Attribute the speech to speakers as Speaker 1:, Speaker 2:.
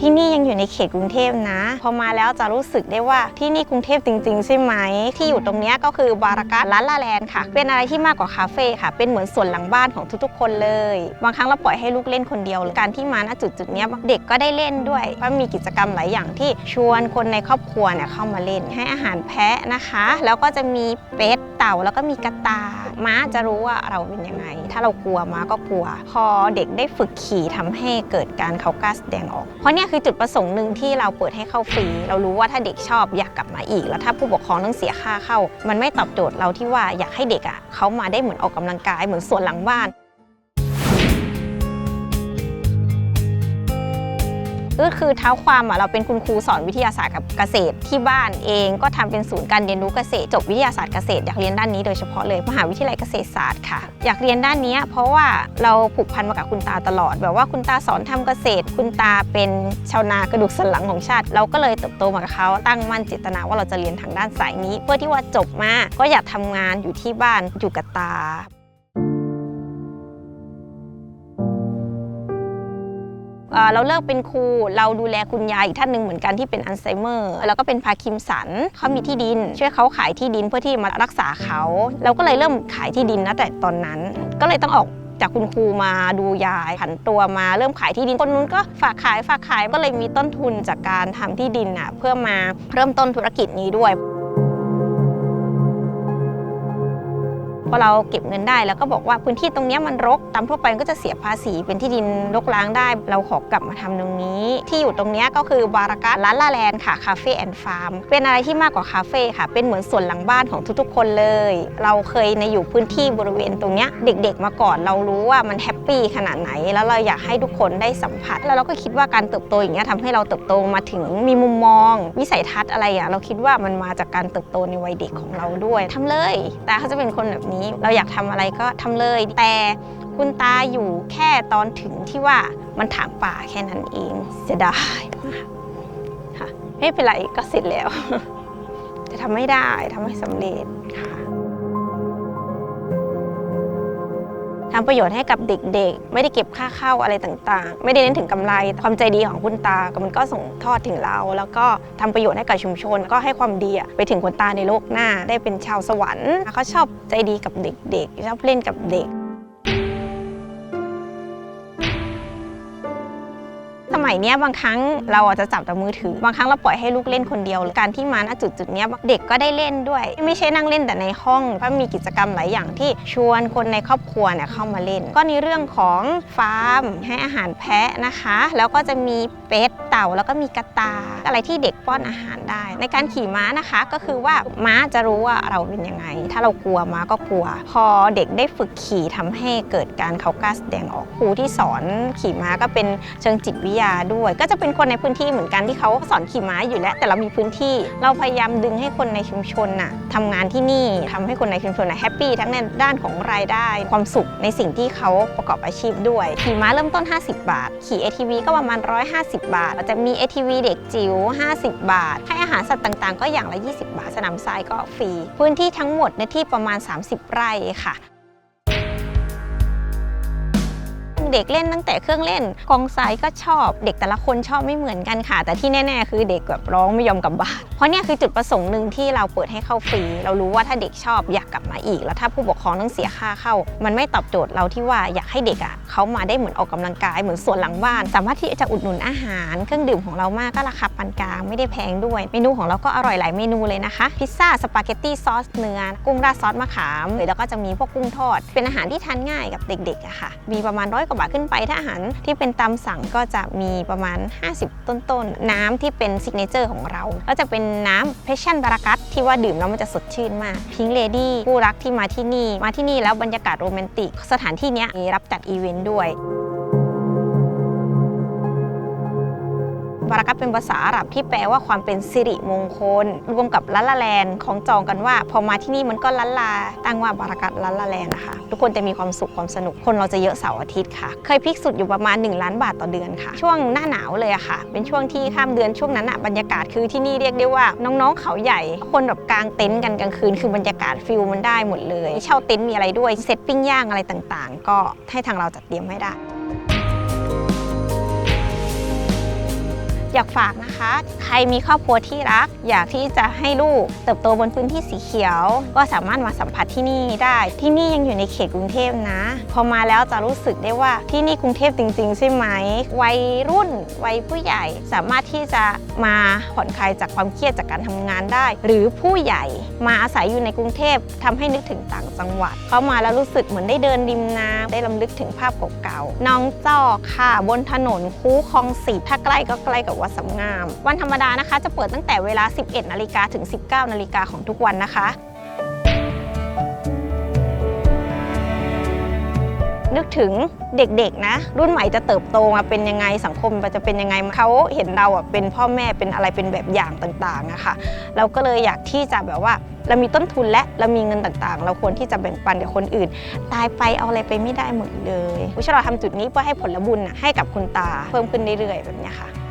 Speaker 1: ที่นี่ยังอยู่ในเขตกรุงเทพนะ พอมาแล้วจะรู้สึกได้ว่าที่นี่กรุงเทพจริง ๆ ใช่ไหม ที่อยู่ตรงนี้ก็คือบารากัสลาลาแลนด์ค่ะ เป็นอะไรที่มากกว่าคาเฟ่ค่ะ เป็นเหมือนสวนหลังบ้านของทุกๆ คนเลย บางครั้งเราปล่อยให้ลูกเล่นคนเดียว การที่มาณจุดจุดๆนี้เด็กก็ได้เล่นด้วย เพราะมีกิจกรรมหลายอย่างที่ชวนคนในครอบครัวเนี่ยเข้ามาเล่น ให้อาหารแพะนะคะ แล้วก็จะมีเป็ด เต่าแล้วก็มีกระต่ายม้าจะรู้ว่าเราเป็นยังไง ถ้าเรากลัวม้าก็กลัว พอเด็กได้ฝึกขี่ทำให้เกิดการเขากล้าแสดงออก เพราะเนี่ยคือจุดประสงค์หนึ่งที่เราเปิดให้เข้าฟรี เรารู้ว่าถ้าเด็กชอบอยากกลับมาอีก แล้วถ้าผู้ปกครองต้องเสียค่าเข้า มันไม่ตอบโจทย์เราที่ว่าอยากให้เด็กอะเขามาได้เหมือนออกกำลังกายเหมือนสวนหลังบ้าน ก็คือเท้าความอะเราเป็นคุณครูสอนวิทยาศาสตร์กับเกษตรที่บ้านเองก็ทำเป็นศูนย์การเรียนรู้เกษตร จบวิทยาศาสตร์เกษตรอยากเรียนด้านนี้โดยเฉพาะเลยมหาวิทยาลัยเกษตรศาสตร์ค่ะ อยากเรียนด้านนี้เพราะว่าเราผูกพันมากับคุณตาตลอด แบบว่าคุณตาสอนทำเกษตร คุณตาเป็นชาวนากระดูกสันหลังของชาติ เราก็เลยเติบโตมากับเขาตั้งมั่นเจตนาว่าเราจะเรียนทางด้านสายนี้ เพื่อที่ว่าจบมาก็อยากทำงานอยู่ที่บ้านอยู่กับตา เราเลิกเป็นครูเราดูแลคุณยายอีกท่านหนึ่งเหมือนกันที่เป็นอัลไซเมอร์แล้วก็เป็นพาคินสันเขามีที่ดิน ช่วยเขาขายที่ดินเพื่อที่มารักษาเขา เราก็เลยเริ่มขายที่ดินนะแต่ตอนนั้น ก็เลยต้องออกจากคุณครูมาดูยายผันตัวมาเริ่มขายที่ดินคนนู้นก็ฝากขายฝากขายก็เลยมีต้นทุนจากการทำที่ดินอะเพื่อมาเริ่มต้นธุรกิจนี้ด้วย พอเราเก็บเงินได้แล้วก็บอกว่าพื้นที่ตรงนี้มันรกตามทั่วไปมันก็จะเสียภาษีเป็นที่ดินรกร้างได้ เราขอกลับมาทำตรงนี้ ที่อยู่ตรงนี้ก็คือบารากัสลาลาแลนด์ค่ะคาเฟ่แอนด์ฟาร์มเป็นอะไรที่มากกว่าคาเฟ่ค่ะ เป็นเหมือนส่วนหลังบ้านของทุกๆ คนเลย เราเคยในอยู่พื้นที่บริเวณตรงนี้เด็กๆ มาก่อนเรารู้ว่ามันแฮปปี้ขนาดไหน แล้วเราอยากให้ทุกคนได้สัมผัส แล้วเราก็คิดว่าการเติบโตอย่างเงี้ยทำให้เราเติบโตมาถึงมีมุมมอง วิสัยทัศน์อะไรอะเราคิดว่ามันมาจากการเติบโตในวัยเด็กของเราด้วยทำเลย แต่เขาจะเป็นคนแบบนี้เราอยากทำอะไรก็ทำเลย แต่คุณตาอยู่แค่ตอนถึงที่ว่ามันถางป่าแค่นั้นเองเสียดายมากค่ะไม่เป็นไรก็เสร็จแล้ว จะทำไม่ได้ทำให้สำเร็จค่ะ ทำประโยชน์ให้กับเด็กๆ ไม่ได้เก็บค่าเข้าอะไรต่างๆ ไม่ได้เน้นถึงกำไร ความใจดีของคุณตาก็มันก็ส่งทอดถึงเรา แล้วก็ทำประโยชน์ให้กับชุมชน ก็ให้ความดีไปถึงคนตาในโลกหน้า ได้เป็นชาวสวรรค์เขาชอบใจดีกับเด็กๆชอบเล่นกับเด็ก มัยเนี้ยบางครั้งเราอาจจะจับแต่มือถือ บางครั้งเราปล่อยให้ลูกเล่นคนเดียว การที่มาณจุดจุดๆเนี้ยเด็กก็ได้เล่นด้วย ไม่ใช่นั่งเล่นแต่ในห้องเพราะมีกิจกรรมหลายอย่างที่ชวนคนในครอบครัวเนี่ยเข้ามาเล่น ก็ในเรื่องของฟาร์มให้อาหารแพะนะคะ แล้วก็จะมีเป็ดเต่าแล้วก็มีกระต่ายอะไรที่เด็กป้อนอาหารได้ ในการขี่ม้านะคะก็คือว่าม้าจะรู้ว่าเราเป็นยังไง ถ้าเรากลัวม้าก็กลัว พอเด็กได้ฝึกขี่ทำให้เกิดการเขากล้าแสดงออกครูที่สอนขี่ม้าก็เป็นเชิงจิตวิทยาด้วย ก็จะเป็นคนในพื้นที่เหมือนกันที่เขาสอนขี่ม้าอยู่แล้ว แต่เรามีพื้นที่ เราพยายามดึงให้คนในชุมชนน่ะทำงานที่นี่ทำให้คนในชุมชนน่ะแฮปปี้ทั้งในด้านของรายได้ ความสุขในสิ่งที่เขาประกอบอาชีพด้วย ขี่ม้าเริ่มต้น 50 บาท ขี่ ATV ก็ประมาณ 150 บาทเราจะมี ATV เด็กจิ๋ว50 บาท ให้อาหารสัตว์ต่างๆ ก็อย่างละ 20 บาทสนามทรายก็ฟรี พื้นที่ทั้งหมดในที่ประมาณ 30 ไร่ค่ะ เด็กเล่นตั้งแต่เครื่องเล่นกองทรายก็ชอบ เด็กแต่ละคนชอบไม่เหมือนกันค่ะ แต่ที่แน่ ๆ คือเด็กแบบร้องไม่ยอมกลับบ้านเพราะเนี่ยคือจุดประสงค์หนึ่งที่เราเปิดให้เข้าฟรี เรารู้ว่าถ้าเด็กชอบอยากกลับมาอีก แล้วถ้าผู้ปกครองต้องเสียค่าเข้า มันไม่ตอบโจทย์เราที่ว่าอยากให้เด็กอะเขามาได้เหมือนออกกำลังกายเหมือนสวนหลังบ้าน สามารถที่จะอุดหนุนอาหาร เครื่องดื่มของเรามากก็ราคาปานกลางไม่ได้แพงด้วย เมนูของเราก็อร่อยหลายเมนูเลยนะคะ พิซซ่าสปาเกตตี้ซอสเนื้อกุ้งราดซอสมะขามแล้วก็จะมีพวกกุ้งทอด เป็นอาหารที่ทานง่ายกับเด็กๆอะค่ะ มีประมาณร้อยกว่าบาทขึ้นไป ถ้าอาหารที่เป็นตามสั่งก็จะมีประมาณ 50 ต้นๆน้ำที่เป็นซิกเนเจอร์ของเรา ก็จะเป็นน้ำเพชชั่นบารากัสที่ว่าดื่มแล้วมันจะสดชื่นมากพิงเลดี้ผู้รักที่มาที่นี่ มาที่นี่แล้วบรรยากาศโรแมนติก สถานที่นี้มีรับจัดอีเวนต์ด้วย บารกัสเป็นภาษาอาหรับที่แปลว่าความเป็นสิริมงคล รวมกับลัลลาแลนของจองกันว่า พอมาที่นี่มันก็ลัลลาตั้งว่าบารกัสลัลลาแลนนะคะ ทุกคนจะมีความสุขความสนุกคนเราจะเยอะเสาร์อาทิตย์ค่ะ เคยพิกสุดอยู่ประมาณ 1 ล้านบาทต่อเดือนค่ะ ช่วงหน้าหนาวเลยอะค่ะ เป็นช่วงที่ข้ามเดือนช่วงนั้นอะบรรยากาศคือที่นี่เรียกได้ว่า น้องๆเขาใหญ่ คนแบบกางเต็นท์กันกลางคืนคือบรรยากาศฟิลมันได้หมดเลยเช่าเต็นท์มีอะไรด้วยเซตปิ้งย่างอะไรต่างๆ ก็ให้ทางเราจัดเตรียมให้ได้ อยากฝากนะคะ ครมีครอบครัวที่รัก อยากที่จะให้ลูกเติบโตบนพื้นที่สีเขียว ก็สามารถมาสัมผัสที่นี่ได้ ที่นี่ยังอยู่ในเขตกรุงเทพนะ พอมาแล้วจะรู้สึกได้ว่าที่นี่กรุงเทพจริง ๆ ใช่ไหมวัยรุ่นวัยผู้ใหญ่สามารถที่จะมาผ่อนคลายจากความเครียดจากการทำงานได้ หรือผู้ใหญ่มาอาศัยอยู่ในกรุงเทพทำให้นึกถึงต่างจังหวัด เข้ามาแล้วรู้สึกเหมือนได้เดินริมน้ำได้ลำลึกถึงภาพเก่าๆน้องจอกค่ะ บนถนนคูคลองสีถ้าใกล้ก็ใกล้กับวัดสำงาม วันธรรมดานะคะ จะเปิดตั้งแต่เวลา 11นาฬิกาถึง 19นาฬิกาของทุกวันนะคะนึกถึงเด็กๆนะ รุ่นใหม่จะเติบโตมาเป็นยังไงสังคมจะเป็นยังไงเขาเห็นเราอะเป็นพ่อแม่เป็นอะไรเป็นแบบอย่างต่างๆนะคะเราก็เลยอยากที่จะแบบว่า เรามีต้นทุนและเรามีเงินต่างๆ เราควรที่จะแบ่งปันกับคนอื่น ตายไปเอาอะไรไปไม่ได้หมดเลยวิชาเราทำจุดนี้เพื่อให้ผลบุญให้กับคุณตาเพิ่มขึ้นเรื่อยๆแบบนี้ค่ะ